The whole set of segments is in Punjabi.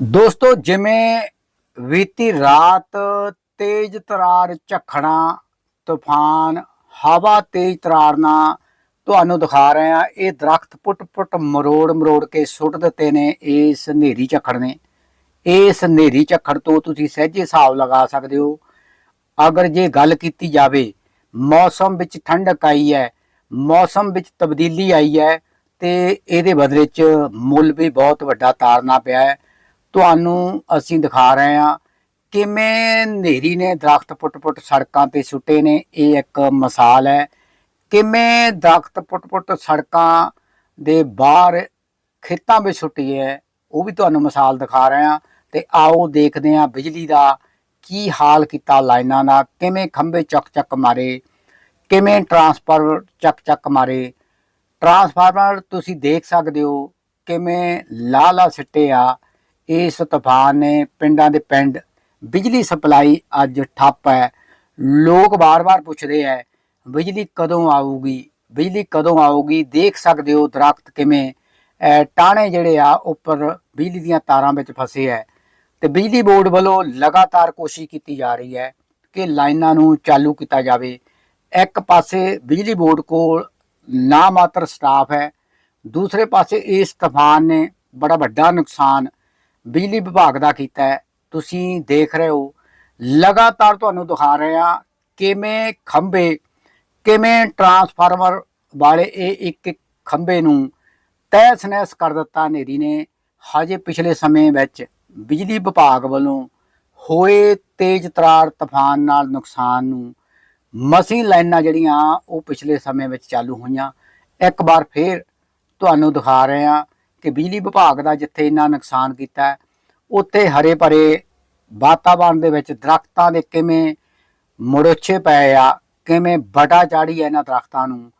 ਦੋਸਤੋ, ਜਿਵੇਂ ਬੀਤੀ ਰਾਤ ਤੇਜ਼ ਤਰਾਰ ਝੱਖੜਾਂ ਤੂਫਾਨ, ਹਵਾ ਤੇਜ਼ ਤਰਾਰ ਨਾਲ ਤੁਹਾਨੂੰ ਦਿਖਾ ਰਹੇ ਆ ਇਹ ਦਰਖਤ ਪੁੱਟ-ਪੁੱਟ, ਮਰੋੜ ਮਰੋੜ ਕੇ ਸੁੱਟ ਦਿੱਤੇ ਨੇ ਇਸ ਹਨੇਰੀ ਝੱਖੜ ਨੇ। ਇਸ ਹਨੇਰੀ ਝੱਖੜ ਤੋਂ ਤੁਸੀਂ ਸਹਿਜੇ ਹਿਸਾਬ ਲਗਾ ਸਕਦੇ ਹੋ। ਅਗਰ ਜੇ ਗੱਲ ਕੀਤੀ ਜਾਵੇ, ਮੌਸਮ ਵਿੱਚ ਠੰਡਕ ਆਈ ਹੈ, ਮੌਸਮ ਵਿੱਚ ਤਬਦੀਲੀ ਆਈ ਹੈ, ਤੇ ਇਹਦੇ ਬਦਲੇ ਚ ਮੁੱਲ ਵੀ ਬਹੁਤ ਵੱਡਾ ਤਾਰਨਾ ਪਿਆ ਹੈ। ਤੁਹਾਨੂੰ ਅਸੀਂ ਦਿਖਾ ਰਹੇ ਹਾਂ ਕਿਵੇਂ ਹਨੇਰੀ ਨੇ ਦਰਖਤ ਪੁੱਟ-ਪੁੱਟ ਸੜਕਾਂ ਤੇ ਸੁੱਟੇ ਨੇ। ਇਹ ਇੱਕ ਮਿਸਾਲ ਹੈ। ਕਿਵੇਂ ਦਰਖਤ ਪੁੱਟ-ਪੁੱਟ ਸੜਕਾਂ ਦੇ ਬਾਹਰ ਖੇਤਾਂ ਵਿੱਚ ਸੁੱਟੀ ਹੈ, ਉਹ ਵੀ ਤੁਹਾਨੂੰ ਮਿਸਾਲ ਦਿਖਾ ਰਹੇ ਹਾਂ। ਤੇ ਆਓ ਦੇਖਦੇ ਹਾਂ ਬਿਜਲੀ ਦਾ ਕੀ ਹਾਲ ਕੀਤਾ ਲਾਈਨਾਂ ਦਾ, ਕਿਵੇਂ ਖੰਭੇ ਚੱਕ ਚੱਕ ਮਾਰੇ, ਕਿਵੇਂ ਟਰਾਂਸਫਾਰਮਰ ਚੱਕ ਚੱਕ ਮਾਰੇ। ਟਰਾਂਸਫਾਰਮਰ ਤੁਸੀਂ ਦੇਖ ਸਕਦੇ ਹੋ ਕਿਵੇਂ ਲਾਲਾ ਸਿੱਟੇ ਆ। ਇਸ ਤੂਫਾਨ ਨੇ ਪਿੰਡਾਂ ਦੇ ਪਿੰਡ ਬਿਜਲੀ ਸਪਲਾਈ ਅੱਜ ਠੱਪ ਹੈ। ਲੋਕ ਬਾਰ-ਬਾਰ ਪੁੱਛਦੇ ਹੈ ਬਿਜਲੀ ਕਦੋਂ ਆਊਗੀ? ਬਿਜਲੀ ਕਦੋਂ ਆਊਗੀ? ਦੇਖ ਸਕਦੇ ਹੋ ਦਰਖਤ ਕਿਵੇਂ? ਅਹ, ਟਾਹਣੇ ਜਿਹੜੇ ਆ ਉੱਪਰ ਬਿਜਲੀ ਦੀਆਂ ਤਾਰਾਂ ਵਿੱਚ ਫਸੇ ਹੈ ਤੇ ਬਿਜਲੀ ਬੋਰਡ ਵੱਲੋਂ ਲਗਾਤਾਰ ਕੋਸ਼ਿਸ਼ ਕੀਤੀ ਜਾ ਰਹੀ ਹੈ ਕਿ ਲਾਈਨਾਂ ਨੂੰ ਚਾਲੂ ਕੀਤਾ ਜਾਵੇ। ਇੱਕ ਪਾਸੇ ਬਿਜਲੀ ਬੋਰਡ ਕੋਲ ਨਾ ਮਾਤਰ ਸਟਾਫ ਹੈ ਦੂਸਰੇ ਪਾਸੇ ਇਸ ਤੂਫਾਨ ਨੇ ਬੜਾ ਵੱਡਾ ਨੁਕਸਾਨ ਬਿਜਲੀ ਵਿਭਾਗ ਦਾ ਕੀਤਾ ਹੈ। ਤੁਸੀਂ ਦੇਖ ਰਹੇ ਹੋ, ਲਗਾਤਾਰ ਤੁਹਾਨੂੰ ਦਿਖਾ ਰਹੇ ਹਾਂ ਕਿਵੇਂ ਖੰਭੇ, ਕਿਵੇਂ ਟਰਾਂਸਫਾਰਮਰ ਵਾਲੇ ਇਹ ਇੱਕ ਇੱਕ ਖੰਭੇ ਨੂੰ ਤਹਿਸ ਨਹਿਸ ਕਰ ਦਿੱਤਾ ਨੇਰੀ ਨੇ। ਹਜੇ ਪਿਛਲੇ ਸਮੇਂ ਵਿੱਚ ਬਿਜਲੀ ਵਿਭਾਗ ਵੱਲੋਂ ਹੋਏ ਤੇਜ਼ ਤਰਾਰ ਤੂਫਾਨ ਨਾਲ ਨੁਕਸਾਨ ਨੂੰ ਮਸੀਂ ਲਾਈਨਾਂ ਜਿਹੜੀਆਂ ਉਹ ਪਿਛਲੇ ਸਮੇਂ ਵਿੱਚ ਚਾਲੂ ਹੋਈਆਂ। ਇੱਕ ਵਾਰ ਫੇਰ ਤੁਹਾਨੂੰ ਦਿਖਾ ਰਹੇ ਹਾਂ ਕਿ ਬਿਜਲੀ ਵਿਭਾਗ ਦਾ ਜਿੱਥੇ ਇੰਨਾ ਨੁਕਸਾਨ ਕੀਤਾ ਉੱਥੇ ਹਰੇ ਭਰੇ ਵਾਤਾਵਰਣ ਦੇ ਵਿੱਚ ਦਰਖਤਾਂ ਦੇ ਕਿਵੇਂ ਮੁਰਛੇ ਪਏ ਆ, ਕਿਵੇਂ ਬਟਾ ਚਾੜੀ ਹੈ ਇਹਨਾਂ ਦਰਖਤਾਂ ਨੂੰ,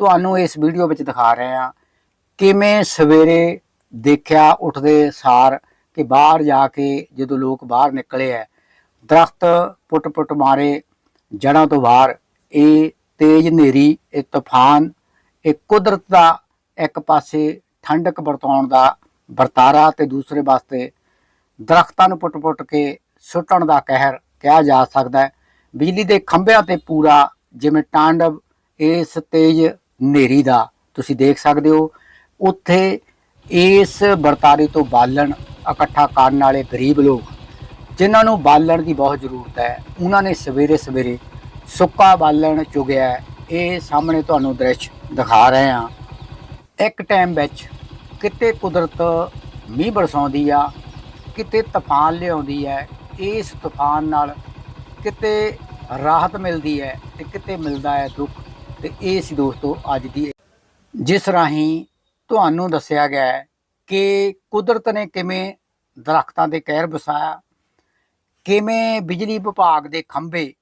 ਤੁਹਾਨੂੰ ਇਸ ਵੀਡੀਓ ਵਿੱਚ ਦਿਖਾ ਰਹੇ ਹਾਂ ਕਿਵੇਂ ਸਵੇਰੇ ਦੇਖਿਆ, ਉੱਠਦੇ ਸਾਰ ਕਿ ਬਾਹਰ ਜਾ ਕੇ ਜਦੋਂ ਲੋਕ ਬਾਹਰ ਨਿਕਲੇ ਹੈ ਦਰਖਤ ਪੁੱਟ-ਪੁੱਟ ਮਾਰੇ ਜੜਾਂ ਤੋਂ ਬਾਹਰ, ਇਹ ਤੇਜ਼ ਹਨੇਰੀ, ਇਹ ਤੂਫਾਨ, ਇਹ ਕੁਦਰਤ ਦਾ ਇੱਕ ਪਾਸੇ ਠੰਡਕ ਵਰਤਾਉਣ ਦਾ ਵਰਤਾਰਾ ਤੇ ਦੂਸਰੇ ਵਾਸਤੇ ਦਰਖਤਾਂ ਨੂੰ ਪੁੱਟ-ਪੁੱਟ ਕੇ ਸੁੱਟਣ ਦਾ ਕਹਿਰ ਕਿਹਾ ਜਾ ਸਕਦਾ ਹੈ। ਬਿਜਲੀ ਦੇ ਖੰਭਿਆਂ ਤੇ ਪੂਰਾ ਜਿਵੇਂ ਟਾਂਡਵ, ਇਸ ਤੇਜ਼ ਹਨੇਰੀ ਦਾ ਤੁਸੀਂ ਦੇਖ ਸਕਦੇ ਹੋ। ਉੱਥੇ ਇਸ ਵਰਤਾਰੇ ਤੋਂ ਬਾਲਣ ਇਕੱਠਾ ਕਰਨ ਵਾਲੇ ਗਰੀਬ ਲੋਕ, ਜਿਨ੍ਹਾਂ ਨੂੰ ਬਾਲਣ ਦੀ ਬਹੁਤ ਜ਼ਰੂਰਤ ਹੈ, ਉਹਨਾਂ ਨੇ ਸਵੇਰੇ ਸਵੇਰੇ ਸੁੱਕਾ ਬਾਲਣ ਚੁਗਿਆ ਇਹ ਸਾਹਮਣੇ ਤੁਹਾਨੂੰ ਦ੍ਰਿਸ਼ ਦਿਖਾ ਰਹੇ ਹਾਂ। ਇੱਕ ਟਾਈਮ ਵਿੱਚ ਕਿਤੇ ਕੁਦਰਤ ਮੀਂਹ ਬਰਸਾਉਂਦੀ ਆ, ਕਿਤੇ ਤੂਫਾਨ ਲਿਆਉਂਦੀ ਹੈ, ਇਸ ਤੂਫਾਨ ਨਾਲ ਕਿਤੇ ਰਾਹਤ ਮਿਲਦੀ ਹੈ ਤੇ ਕਿਤੇ ਮਿਲਦਾ ਹੈ ਦੁੱਖ ਤੇ ਇਹ ਸੀ ਦੋਸਤੋ ਅੱਜ ਦੀ ਜਿਸ ਰਾਹੀਂ ਤੁਹਾਨੂੰ ਦੱਸਿਆ ਗਿਆ ਹੈ ਕਿ ਕੁਦਰਤ ਨੇ ਕਿਵੇਂ ਦਰਖਤਾਂ ਦੇ ਕਹਿਰ ਵਸਾਇਆ ਕਿਵੇਂ ਬਿਜਲੀ ਵਿਭਾਗ ਦੇ ਖੰਭੇ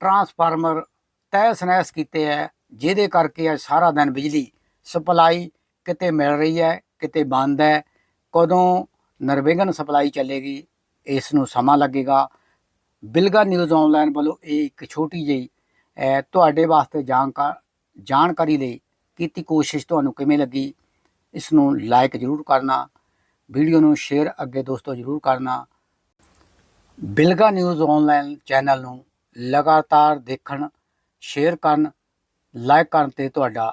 ਟਰਾਂਸਫਾਰਮਰ ਤਹਿਸ ਨਹਿਸ ਕੀਤੇ ਹੈ, ਜਿਹਦੇ ਕਰਕੇ ਅੱਜ ਸਾਰਾ ਦਿਨ ਬਿਜਲੀ ਸਪਲਾਈ ਕਿਤੇ ਮਿਲ ਰਹੀ ਹੈ, ਕਿਤੇ ਬੰਦ ਹੈ, ਕਦੋਂ ਨਿਰਵਿਘਨ ਸਪਲਾਈ ਚੱਲੇਗੀ, ਇਸ ਨੂੰ ਸਮਾਂ ਲੱਗੇਗਾ। ਬਿਲਗਾ ਨਿਊਜ਼ ਆਨਲਾਈਨ ਵੱਲੋਂ ਇਹ ਇੱਕ ਛੋਟੀ ਜਿਹੀ ਤੁਹਾਡੇ ਵਾਸਤੇ ਜਾਣਕਾ, ਜਾਣਕਾਰੀ ਲਈ ਕੀਤੀ ਕੋਸ਼ਿਸ਼ ਤੁਹਾਨੂੰ ਕਿਵੇਂ ਲੱਗੀ, ਇਸ ਨੂੰ ਲਾਈਕ ਜ਼ਰੂਰ ਕਰਨਾ, ਵੀਡੀਓ ਨੂੰ ਸ਼ੇਅਰ ਅੱਗੇ ਦੋਸਤੋ ਜ਼ਰੂਰ ਕਰਨਾ। ਬਿਲਗਾ ਨਿਊਜ਼ ਆਨਲਾਈਨ ਚੈਨਲ ਨੂੰ ਲਗਾਤਾਰ ਦੇਖਣ ਸ਼ੇਅਰ ਕਰਨ ਲਾਈਕ ਕਰਨ ਤੇ ਤੁਹਾਡਾ